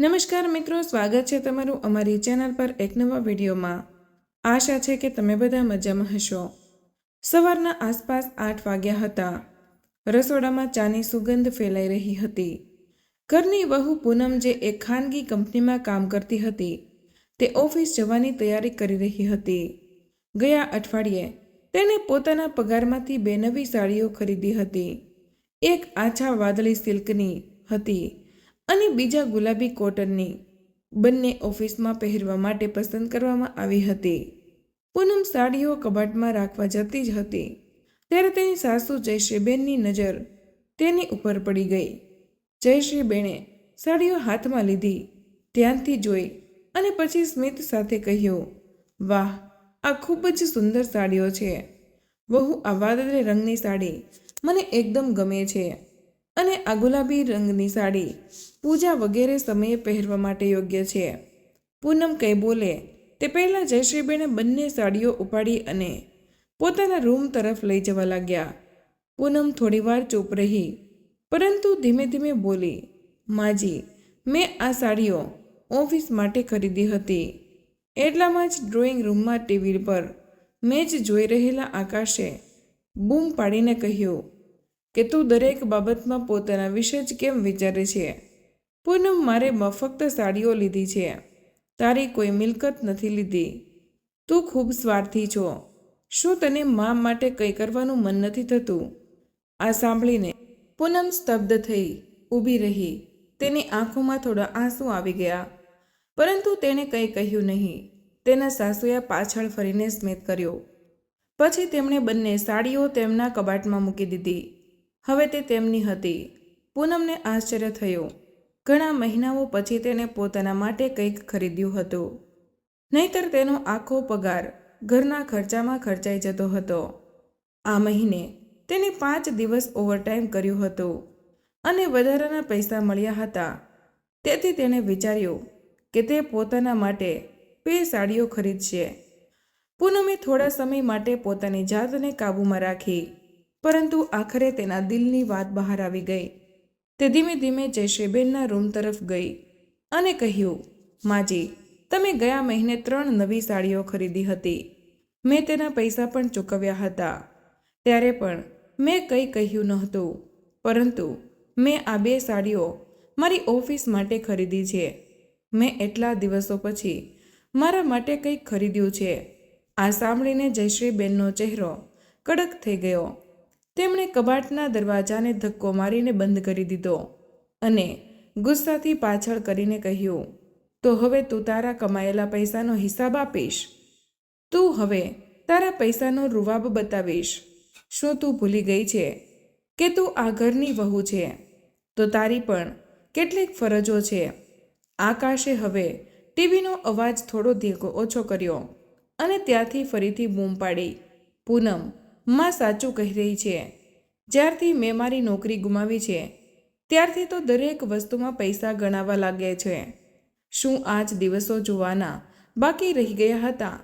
નમસ્કાર મિત્રો, સ્વાગત છે તમારું અમારી ચેનલ પર એક નવા વિડીયોમાં. આશા છે કે તમે બધા મજામાં હશો. સવારના આસપાસ આઠ વાગ્યા હતા. રસોડામાં ચાની સુગંધ ફેલાઈ રહી હતી. ઘરની વહુ પૂનમ જે એક ખાનગી કંપનીમાં કામ કરતી હતી, તે ઓફિસ જવાની તૈયારી કરી રહી હતી. ગયા અઠવાડિયે તેણે પોતાના પગારમાંથી બે નવી સાડીઓ ખરીદી હતી. એક આછા વાદળી સિલ્કની હતી અને બીજા ગુલાબી કોટનની બંને ઓફિસમાં પહેરવા માટે પસંદ કરવામાં આવી હતી. પૂનમ સાડીઓ કબાટમાં રાખવા જતી જ હતી. ત્યારે તેની સાસુ જયશ્રીબેનની નજર તેની ઉપર પડી ગઈ. જયશ્રીબેને સાડીઓ હાથમાં લીધી, ધ્યાનથી જોઈ અને પછી સ્મિત સાથે કહ્યું, વાહ, આ ખૂબ જ સુંદર સાડીઓ છે. વહુ આ વાદળી રંગની સાડી. મને એકદમ ગમે છે. અને આ ગુલાબી રંગની સાડી પૂજા વગેરે સમયે પહેરવા માટે યોગ્ય છે. પૂનમ કંઈ બોલે, તે પહેલાં જયશ્રીબેને બંને સાડીઓ ઉપાડી અને પોતાના રૂમ તરફ લઈ જવા લાગ્યા. પૂનમ થોડીવાર ચૂપ રહી, પરંતુ ધીમે ધીમે બોલી, માજી, મેં આ સાડીઓ ઓફિસ માટે ખરીદી હતી. એટલામાં જ ડ્રોઈંગ રૂમમાં ટીવી પર મેચ જોઈ રહેલા આકાશે બૂમ પાડીને કહ્યું કે તું દરેક બાબતમાં પોતાના વિશે જ કેમ વિચારે છે? પૂનમ, મારે ફક્ત સાડીઓ લીધી છે. તારી કોઈ મિલકત નથી લીધી. તું ખૂબ સ્વાર્થી છો. શું તને મા માટે કંઈ કરવાનું મન નથી થતું? આ સાંભળીને પૂનમ સ્તબ્ધ થઈ, ઊભી રહી. તેની આંખોમાં થોડા આંસુ આવી ગયા. પરંતુ તેણે કંઈ કહ્યું નહીં. તેના સાસુએ પાછળ ફરીને સ્મિત કર્યો. પછી તેમણે બંને સાડીઓ તેમના કબાટમાં મૂકી દીધી. હવે તે તેમની હતી. પૂનમને આશ્ચર્ય થયું. ઘણા મહિનાઓ પછી તેને પોતાના માટે કંઈક ખરીદ્યું હતું. નહીતર તેનો આખો પગાર ઘરના ખર્ચામાં ખર્ચાઈ જતો હતો. આ મહિને તેને પાંચ દિવસ ઓવરટાઈમ કર્યું હતું અને વધારાના પૈસા મળ્યા હતા. તેથી તેણે વિચાર્યું કે તે પોતાના માટે બે સાડીઓ ખરીદશે. પૂનમે થોડા સમય માટે પોતાની જાતને કાબૂમાં રાખી પરંતુ આખરે તેના દિલની વાત બહાર આવી ગઈ. તે ધીમે ધીમે જયશ્રીબેનના રૂમ તરફ ગઈ અને કહ્યું, માજી, તમે ગયા મહિને ત્રણ નવી સાડીઓ ખરીદી હતી. મેં તેના પૈસા પણ ચૂકવ્યા હતા. ત્યારે પણ મેં કંઈ કહ્યું નહોતું. પરંતુ મેં આ બે સાડીઓ મારી ઓફિસ માટે ખરીદી છે. મેં એટલા દિવસો પછી મારા માટે કંઈક ખરીદ્યું છે. આ સાંભળીને જયશ્રીબેનનો ચહેરો કડક થઈ ગયો તેમણે કબાટના દરવાજાને ધક્કો મારીને બંધ કરી દીધો અને ગુસ્સાથી પાછળ કરીને કહ્યું, તો હવે તું તારા કમાયેલા પૈસાનો હિસાબ આપીશ? તું હવે તારા પૈસાનો રૂવાબ બતાવીશ. શું તું ભૂલી ગઈ છે કે તું આ ઘરની વહુ છે? તો તારી પણ કેટલીક ફરજો છે. આકાશે હવે ટીવીનો અવાજ થોડો ધીકો ઓછો કર્યો અને ત્યાંથી ફરીથી બૂમ પાડી, પૂનમ માં સાચું કહી રહી છે. જ્યારથી મેં મારી નોકરી ગુમાવી છે, ત્યારથી તો દરેક વસ્તુમાં પૈસા ગણાવા લાગે છે. શું આજ દિવસો જોવાના બાકી રહી ગયા હતા?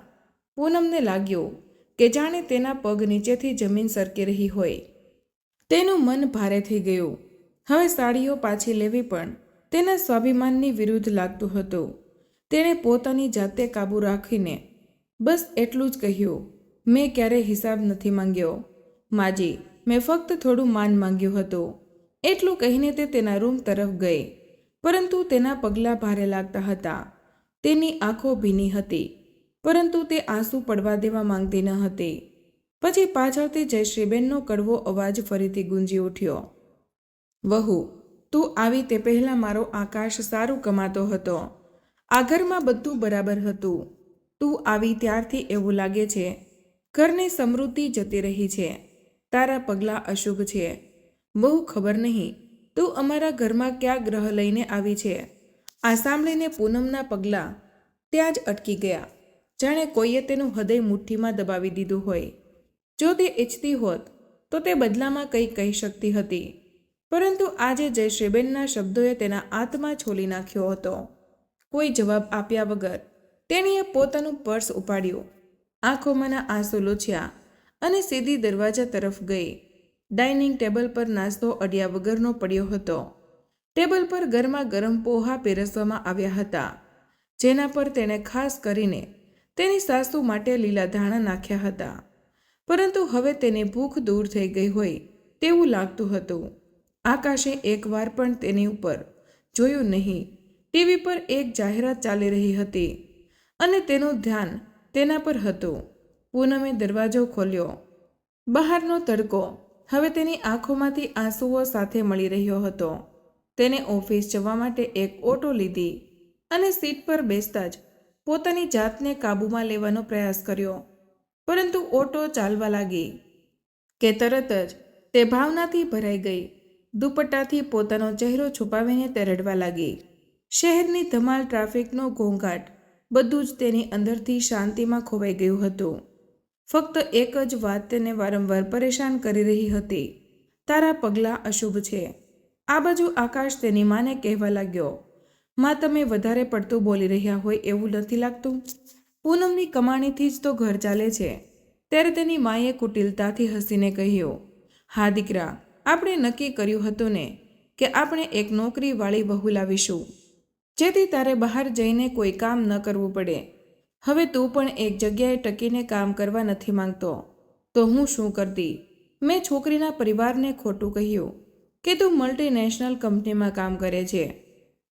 પૂનમને લાગ્યું કે જાણે તેના પગ નીચેથી જમીન સરકી રહી હોય. તેનું મન ભારે થઈ ગયું. હવે સાડીઓ પાછી લેવી પણ તેના સ્વાભિમાનની વિરુદ્ધ લાગતું હતું. તેણે પોતાની જાતે કાબૂ રાખીને બસ એટલું જ કહ્યું. મેં ક્યારેય હિસાબ નથી માંગ્યો. માજી, મેં ફક્ત થોડું માન માંગ્યું હતું. એટલું કહીને તે તેના રૂમ તરફ ગઈ. પરંતુ તેના પગલાં ભારે લાગતા હતા. તેની આંખો ભીની હતી. પરંતુ તે આંસુ પડવા દેવા માંગતી ન હતી. પછી પાછળથી જયશ્રીબેનનો કડવો અવાજ ફરીથી ગુંજી ઉઠ્યો. વહુ, તું આવી તે પહેલાં મારો આકાશ સારું કમાતો હતો. આ ઘરમાં બધું બરાબર હતું. તું આવી ત્યારથી એવું લાગે છે ઘરની સમૃદ્ધિ જતી રહી છે. તારા પગલાં અશુભ છે. બહુ ખબર નહીં, તું અમારા ઘરમાં ક્યાં ગ્રહ લઈને આવી છે? આ સાંભળીને પૂનમના પગલાં ત્યાં જ અટકી ગયા. જાણે કોઈએ તેનું હૃદય મુઠ્ઠીમાં દબાવી દીધું હોય. જો તે ઈચ્છતી હોત, તો તે બદલામાં કંઈ કહી શકતી હતી. પરંતુ આજે જયશ્રીબેનના શબ્દોએ તેના આત્મા છોલી નાખ્યો હતો. કોઈ જવાબ આપ્યા વગર તેણીએ પોતાનું પર્સ ઉપાડ્યું. આંખોમાંના આંસુ લૂછ્યા અને સીધી દરવાજા તરફ ગઈ. ડાઇનિંગ ટેબલ પર નાસ્તો અડ્યા વગરનો પડ્યો હતો. ટેબલ પર ગરમા ગરમ પોહા પીરસવામાં આવ્યા હતા, જેના પર તેણે ખાસ કરીને તેની સાસુ માટે લીલા ધાણા નાખ્યા હતા. પરંતુ હવે તેને ભૂખ દૂર થઈ ગઈ હોય તેવું લાગતું હતું. આકાશે એકવાર પણ તેની ઉપર જોયું નહીં. ટીવી પર એક જાહેરાત ચાલી રહી હતી અને તેનું ધ્યાન તેના પર હતું. પૂનમે દરવાજો ખોલ્યો. બહારનો તડકો હવે તેની આંખોમાંથી આંસુઓ સાથે મળી રહ્યો હતો. તેને ઓફિસ જવા માટે એક ઓટો લીધી અને સીટ પર બેસતા જ પોતાની જાતને કાબૂમાં લેવાનો પ્રયાસ કર્યો. પરંતુ ઓટો ચાલવા લાગી કે તરત જ તે ભાવનાથી ભરાઈ ગઈ. દુપટ્ટાથી પોતાનો ચહેરો છુપાવીને તે રડવા લાગી. શહેરની ધમાલ ટ્રાફિકનો ઘોંઘાટ બધું જ તેની અંદરથી શાંતિમાં ખોવાઈ ગયું હતું. ફક્ત એક જ વાત તેને વારંવાર પરેશાન કરી રહી હતી. તારા પગલાં અશુભ છે. આ બાજુ આકાશ તેની માને કહેવા લાગ્યો. માં, તમે વધારે પડતું બોલી રહ્યા હોય એવું નથી લાગતું. પૂનમની કમાણીથી જ તો ઘર ચાલે છે. ત્યારે તેની માએ કુટિલતાથી હસીને કહ્યું, હા, દીકરા, આપણે નક્કી કર્યું હતું ને કે આપણે એક નોકરીવાળી વહુ લાવીશું. જેથી તારે બહાર જઈને કોઈ કામ ન કરવું પડે. હવે તું પણ એક જગ્યાએ ટકીને કામ કરવા નથી માંગતો. તો હું શું કરતી? મેં છોકરીના પરિવારને ખોટું કહ્યું કે તું મલ્ટીનેશનલ કંપનીમાં કામ કરે છે.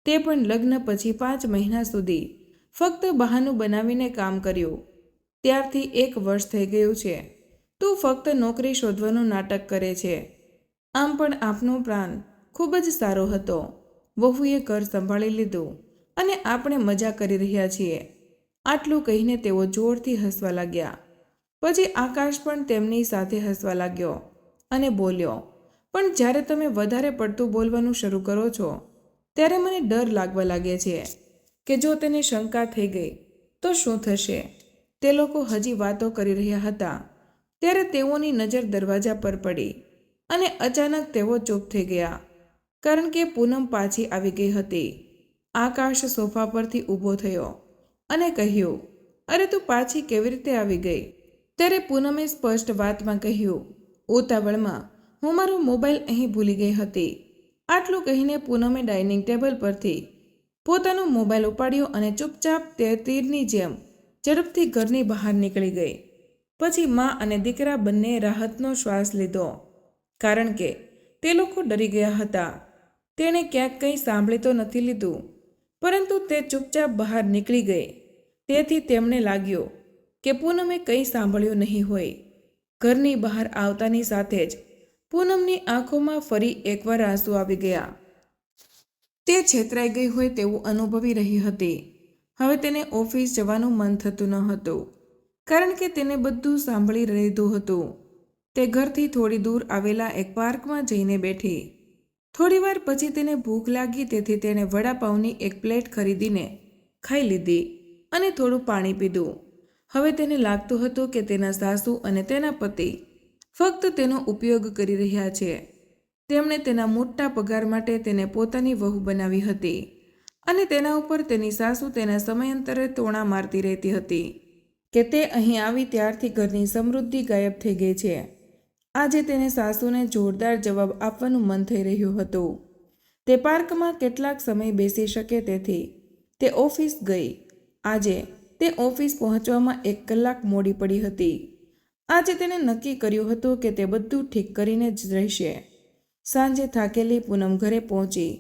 તે પણ લગ્ન પછી પાંચ મહિના સુધી ફક્ત બહાનું બનાવીને કામ કર્યું. ત્યારથી એક વર્ષ થઈ ગયું છે. તું ફક્ત નોકરી શોધવાનું નાટક કરે છે. આમ પણ આપનો પ્લાન ખૂબ જ સારો હતો. વહુએ ઘર સંભાળી લીધું અને આપણે મજા કરી રહ્યા છીએ. આટલું કહીને તેઓ જોરથી હસવા લાગ્યા. પછી આકાશ પણ તેમની સાથે હસવા લાગ્યો અને બોલ્યો, પણ જ્યારે તમે વધારે પડતું બોલવાનું શરૂ કરો છો, ત્યારે મને ડર લાગવા લાગે છે કે જો તેને શંકા થઈ ગઈ, તો શું થશે? તે લોકો હજી વાતો કરી રહ્યા હતા, ત્યારે તેઓની નજર દરવાજા પર પડી અને અચાનક તેઓ ચૂપ થઈ ગયા. કારણ કે પૂનમ પાછી આવી ગઈ હતી. આકાશ સોફા પરથી ઊભો થયો અને કહ્યું, અરે તું પાછી કેવી રીતે આવી ગઈ? ત્યારે પૂનમે સ્પષ્ટ વાતમાં કહ્યું, ઉતાવળમાં, હું મારો મોબાઈલ અહીં ભૂલી ગઈ હતી. આટલું કહીને પૂનમે ડાઇનિંગ ટેબલ પરથી પોતાનો મોબાઈલ ઉપાડ્યો અને ચૂપચાપ તે તીરની જેમ ઝડપથી ઘરની બહાર નીકળી ગઈ. પછી મા અને દીકરા બંને રાહતનો શ્વાસ લીધો, કારણ કે તે લોકો ડરી ગયા હતા. તેણે ક્યાંક કંઈ સાંભળી તો નથી લીધું. પરંતુ તે ચૂપચાપ બહાર નીકળી ગઈ. તેથી તેમને લાગ્યો કે પૂનમે કંઈ સાંભળ્યું નહીં હોય. ઘરની બહાર આવતાની સાથે જ પૂનમની આંખોમાં ફરી એકવાર આંસુ આવી ગયા. તે છેતરાઈ ગઈ હોય તેવું અનુભવી રહી હતી. હવે તેને ઓફિસ જવાનું મન થતું ન હતું, કારણ કે તેને બધું સાંભળી લીધું હતું. તે ઘરથી થોડી દૂર આવેલા એક પાર્કમાં જઈને બેઠી. થોડીવાર પછી તેને ભૂખ લાગી તેથી તેણે વડાપાઉંની એક પ્લેટ ખરીદીને ખાઈ લીધી અને થોડું પાણી પીધું. હવે તેને લાગતું હતું કે તેના સાસુ અને તેના પતિ ફક્ત તેનો ઉપયોગ કરી રહ્યા છે. તેમણે તેના મોટા પગાર માટે તેને પોતાની વહુ બનાવી હતી અને તેના ઉપર તેની સાસુ તેના સમયાંતરે તોણા મારતી રહેતી હતી કે તે અહીં આવી ત્યારથી ઘરની સમૃદ્ધિ ગાયબ થઈ ગઈ છે. આજે તેને સાસુને જોરદાર જવાબ આપવાનું મન થઈ રહ્યું હતું. તે પાર્કમાં કેટલાક સમય બેસી શકે તેથી તે ઓફિસ ગઈ. આજે તે ઓફિસ પહોંચવામાં એક કલાક મોડી પડી હતી. આજે તેને નક્કી કર્યું હતું કે તે બધું ઠીક કરીને જ રહેશે. સાંજે થાકેલી પૂનમ ઘરે પહોંચી.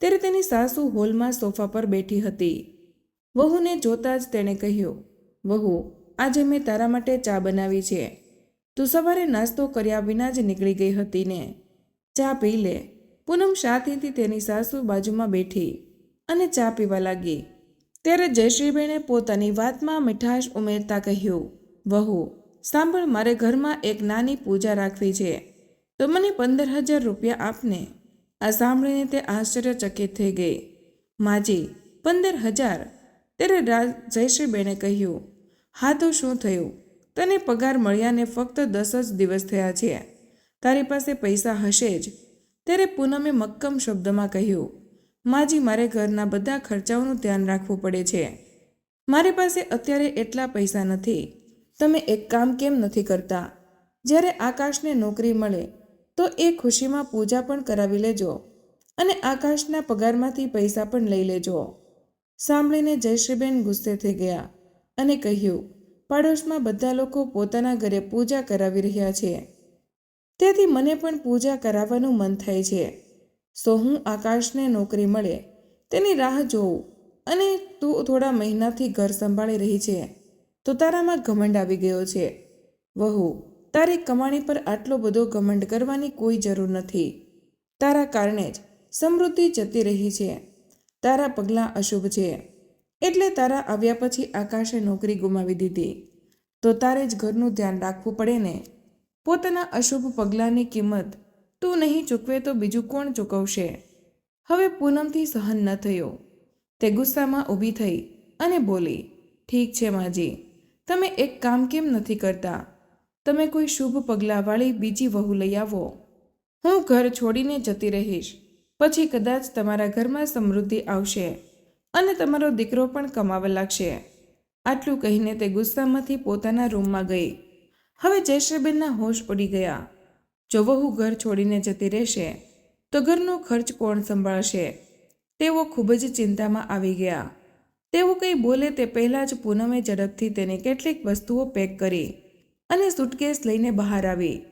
ત્યારે તેની સાસુ હોલમાં સોફા પર બેઠી હતી. વહુને જોતાં જ તેણે કહ્યું, વહુ, આજે મેં તારા માટે ચા બનાવી છે. તું સવારે નાસ્તો કર્યા વિના જ નીકળી ગઈ હતી ને. ચા પી લે. પૂનમ શાંતિથી તેની સાસુ બાજુમાં બેઠી અને ચા પીવા લાગી. ત્યારે જયશ્રીબેને પોતાની વાતમાં મીઠાશ ઉમેરતા કહ્યું, વહુ, સાંભળ, મારે ઘરમાં એક નાની પૂજા રાખવી છે. તો મને પંદર હજાર રૂપિયા આપને આ સાંભળીને તે આશ્ચર્યચકિત થઈ ગઈ. માજી, પંદર હજાર? ત્યારે જયશ્રીબેને કહ્યું, હા તો શું થયું? તને પગાર મળ્યાને ફક્ત દસ જ દિવસ થયા છે. તારી પાસે પૈસા હશે જ. ત્યારે પૂનમે મક્કમ શબ્દમાં કહ્યું, માજી, મારે ઘરના બધા ખર્ચાઓનું ધ્યાન રાખવું પડે છે. મારી પાસે અત્યારે એટલા પૈસા નથી. તમે એક કામ કેમ નથી કરતા? જ્યારે આકાશને નોકરી મળે, તો એ ખુશીમાં પૂજા પણ કરાવી લેજો અને આકાશના પગારમાંથી પૈસા પણ લઈ લેજો. સાંભળીને જયશ્રીબેન ગુસ્સે થઈ ગયા અને કહ્યું પાડોશમાં બધા લોકો પોતાના ઘરે પૂજા કરાવી રહ્યા છે. તેથી મને પણ પૂજા કરાવવાનું મન થાય છે. સો હું આકાશને નોકરી મળે, તેની રાહ જોઉં અને તું થોડા મહિનાથી ઘર સંભાળી રહી છે, તો તારામાં ઘમંડ આવી ગયો છે. વહુ, તારી કમાણી પર આટલો બધો ઘમંડ કરવાની કોઈ જરૂર નથી. તારા કારણે જ સમૃદ્ધિ જતી રહી છે. તારા પગલાં અશુભ છે. એટલે તારા આવ્યા પછી આકાશે નોકરી ગુમાવી દીધી. તો તારે જ ઘરનું ધ્યાન રાખવું પડે ને. પોતાના અશુભ પગલાંની કિંમત તું નહીં ચૂકવે તો બીજું કોણ ચૂકવશે? હવે પૂનમથી સહન ન થયો. તે ગુસ્સામાં ઊભી થઈ અને બોલી, ઠીક છે માજી, તમે એક કામ કેમ નથી કરતા? તમે કોઈ શુભ પગલાંવાળી બીજી વહુ લઈ આવો. હું ઘર છોડીને જતી રહીશ. પછી કદાચ તમારા ઘરમાં સમૃદ્ધિ આવશે. અને તમારો દીકરો પણ કમાવા લાગશે. આટલું કહીને તે ગુસ્સામાંથી પોતાના રૂમમાં ગઈ. હવે જયશ્રીબેનના હોશ પડી ગયા. જો વહુ ઘર છોડીને જતી રહેશે, તો ઘરનો ખર્ચ કોણ સંભાળશે? તેઓ ખૂબ જ ચિંતામાં આવી ગયા. તેઓ કંઈ બોલે તે પહેલાં જ પૂનમે ઝડપથી તેની કેટલીક વસ્તુઓ પેક કરી અને સુટકેસ લઈને બહાર આવી.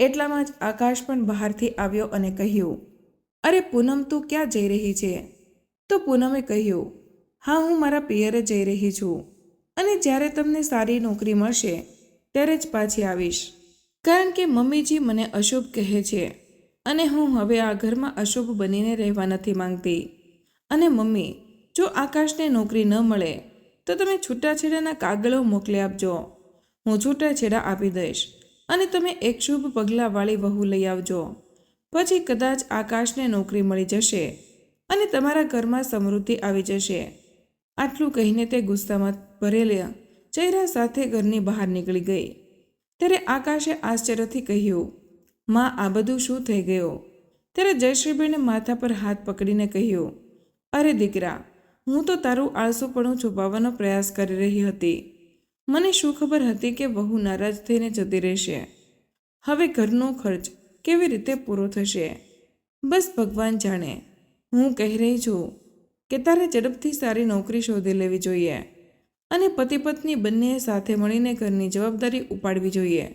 એટલામાં જ આકાશ પણ બહારથી આવ્યો અને કહ્યું, અરે પૂનમ, તું ક્યાં જઈ રહી છે? તો પૂનમે કહ્યું, હા, હું મારા પિયરે જઈ રહી છું અને જ્યારે તમને સારી નોકરી મળશે, ત્યારે જ પાછી આવીશ. કારણ કે મમ્મીજી મને અશુભ કહે છે અને હું હવે આ ઘરમાં અશુભ બનીને રહેવા નથી માંગતી. અને મમ્મી, જો આકાશને નોકરી ન મળે, તો તમે છૂટાછેડાના કાગળો મોકલી આપજો. હું છૂટાછેડા આપી દઈશ અને તમે એક શુભ પગલાંવાળી વહુ લઈ આવજો. પછી કદાચ આકાશને નોકરી મળી જશે અને તમારા ઘરમાં સમૃદ્ધિ આવી જશે. આટલું કહીને તે ગુસ્સામાં ભરેલા ચહેરા સાથે ઘરની બહાર નીકળી ગઈ. ત્યારે આકાશે આશ્ચર્યથી કહ્યું, માં, આ બધું શું થઈ ગયું? ત્યારે જયશ્રીબેને માથા પર હાથ પકડીને કહ્યું, અરે દીકરા, હું તો તારું આળસુપણું છુપાવવાનો પ્રયાસ કરી રહી હતી. મને શું ખબર હતી કે બહુ નારાજ થઈને જતી રહેશે? હવે ઘરનો ખર્ચ કેવી રીતે પૂરો થશે? બસ ભગવાન જાણે. હું કહી રહી છું કે તારે ઝડપથી સારી નોકરી શોધી લેવી જોઈએ અને પતિ પત્ની બંનેએ સાથે મળીને ઘરની જવાબદારી ઉપાડવી જોઈએ.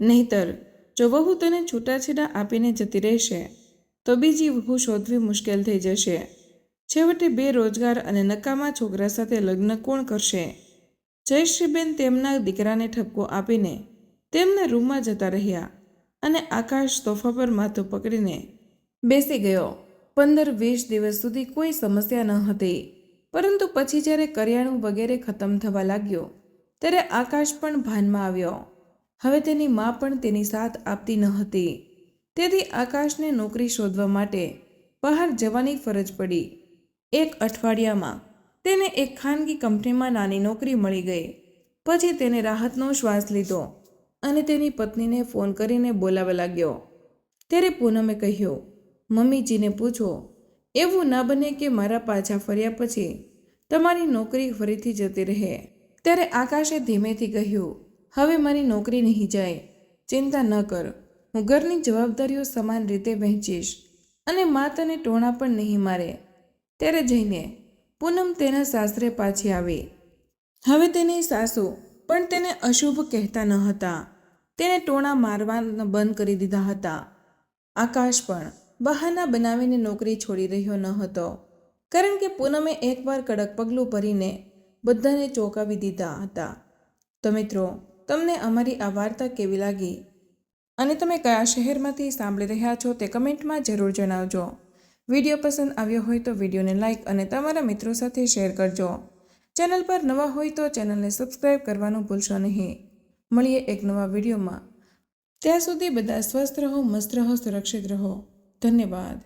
નહીતર, જો વહુ તને છૂટાછેડા આપીને જતી રહેશે, તો બીજી વહુ શોધવી મુશ્કેલ થઈ જશે. છેવટે બેરોજગાર અને નકામા છોકરા સાથે લગ્ન કોણ કરશે? જયશ્રીબેન તેમના દીકરાને ઠપકો આપીને તેમના રૂમમાં જતા રહ્યા અને આકાશ તોફા પર માથું પકડીને બેસી ગયો. પંદર વીસ દિવસ સુધી કોઈ સમસ્યા ન હતી. પરંતુ પછી જ્યારે કરિયાણું વગેરે ખતમ થવા લાગ્યો, ત્યારે આકાશ પણ ભાનમાં આવ્યો. હવે તેની મા પણ તેની સાથ આપતી ન હતી. તેથી આકાશને નોકરી શોધવા માટે બહાર જવાની ફરજ પડી. એક અઠવાડિયામાં તેને એક ખાનગી કંપનીમાં નાની નોકરી મળી ગઈ. પછી તેને રાહતનો શ્વાસ લીધો અને તેની પત્નીને ફોન કરીને બોલાવવા લાગ્યો. ત્યારે પૂનમે કહ્યું મમ્મીજીને પૂછો, એવું ન બને કે મારા પાછા ફર્યા પછી તમારી નોકરી ફરીથી જતી રહે? ત્યારે આકાશે ધીમેથી કહ્યું, હવે મારી નોકરી નહીં જાય, ચિંતા ન કર, હું ઘરની જવાબદારીઓ સમાન રીતે વહેંચીશ અને મા તને ટોણા પણ નહીં મારે. ત્યારે જઈને પૂનમ તેના સાસરે પાછી આવી. હવે તેની સાસુ પણ તેને અશુભ કહેતા ન હતા. તેને ટોણા મારવા બંધ કરી દીધા હતા. આકાશ પણ બહાના બનાવીને નોકરી છોડી રહ્યો ન હતો. કારણ કે પૂનમે એકવાર કડક પગલું ભરીને બધાને ચોંકાવી દીધા હતા. તો મિત્રો, તમને અમારી આ વાર્તા કેવી લાગી? અને તમે કયા શહેરમાંથી સાંભળી રહ્યા છો તે કમેન્ટમાં જરૂર જણાવજો. વીડિયો પસંદ આવ્યો હોય તો વિડીયોને લાઇક અને તમારા મિત્રો સાથે શેર કરજો. ચેનલ પર નવા હોય તો ચેનલને સબસ્ક્રાઈબ કરવાનું ભૂલશો નહીં. મળીએ એક નવા વિડીયોમાં. ત્યાં સુધી બધા સ્વસ્થ રહો, મસ્ત રહો, સુરક્ષિત રહો. ધન્યવાદ